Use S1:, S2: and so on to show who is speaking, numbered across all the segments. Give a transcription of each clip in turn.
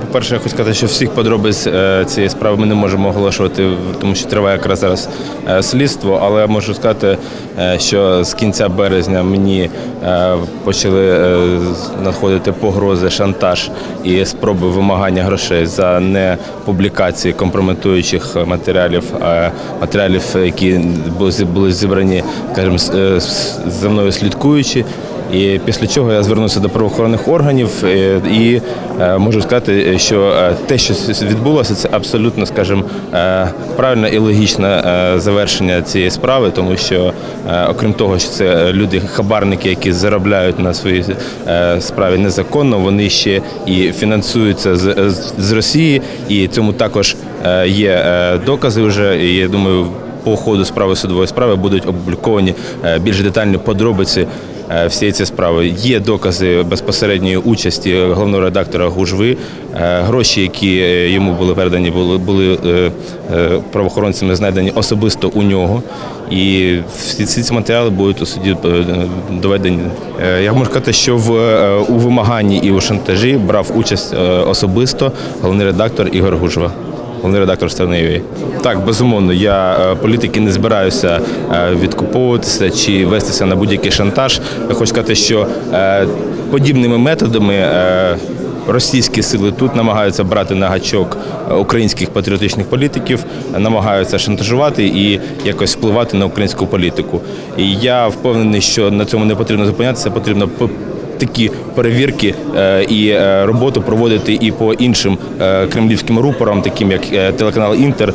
S1: По-перше, я хочу сказати, що всіх подробиць е, цієї справи ми не можемо оголошувати, тому що триває якраз зараз е, слідство. Але я можу сказати, е, що з кінця березня мені почали надходити погрози, шантаж і спроби вимагання грошей за непублікації компрометуючих матеріалів, е, матеріалів, які були зібрані, е, за мною слідкуючи. І після чого я звернувся до правоохоронних органів е, і е, можу сказати, що е, те, що відбулося, це абсолютно, скажімо, правильне і логічне завершення цієї справи, тому що, окрім того, що це люди хабарники, які заробляють на своїй справі незаконно, вони ще і фінансуються з, Росії, і цьому також є докази вже. І я думаю, по ходу справи судової справи будуть опубліковані е, більш детальні подробиці е, всієї цієї справи. Є докази безпосередньої участі головного редактора Гужви. Е, Гроші, які йому були передані, були, були правоохоронцями знайдені особисто у нього. І всі ці матеріали будуть у суді доведені. Я можу сказати, що в у вимаганні і у шантажі брав участь особисто головний редактор Ігор Гужва головний редактор сторони Так, безумовно, я е, політики не збираюся е, відкуповуватися чи вестися на будь-який шантаж. Хочу сказати, що е, подібними методами. Російські сили тут намагаються брати на гачок українських патріотичних політиків, намагаються шантажувати і якось впливати на українську політику. І я впевнений, що на цьому не потрібно зупинятися, потрібно по- такі перевірки е, і е, роботу проводити і по іншим е, кремлівським рупорам, таким як телеканал Інтер,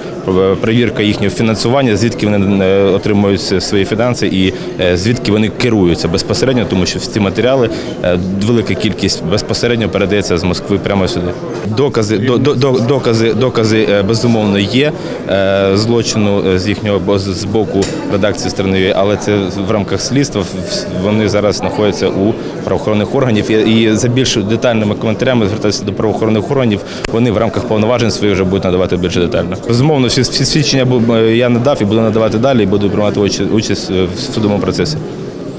S1: перевірка їхнього фінансування, звідки вони отримують свої фінанси і звідки вони керуються безпосередньо, тому що ці матеріали велика кількість безпосередньо передається з Москви прямо сюди. Докази, до, до, до- докази, докази безумовно є злочину з їхнього з- боку редакції сторони, але це в рамках слідства. Вони зараз знаходяться у правоохоронних органів. І, за більш детальними коментарями звертатися до правоохоронних органів. Вони в рамках повноважень своїх вже будуть надавати більш детально. Безумовно, всі, свідчення е, я надав і буду надавати далі, і буду приймати участь, е, в судовому процесі.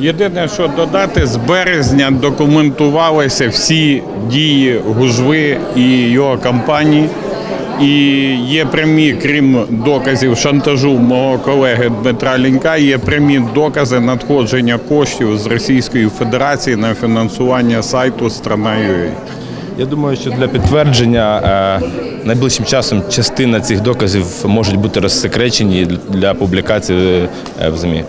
S2: Єдине, що додати, з березня документувалися всі дії Гужви і його компанії. І є прямі, крім доказів шантажу мого колеги Дмитра Лінька, є прямі докази надходження коштів з Російської Федерації на фінансування сайту Страна.ua.
S1: Я думаю, що для підтвердження е, найближчим часом частина цих доказів можуть бути розсекречені для публікації е, в ЗМІ.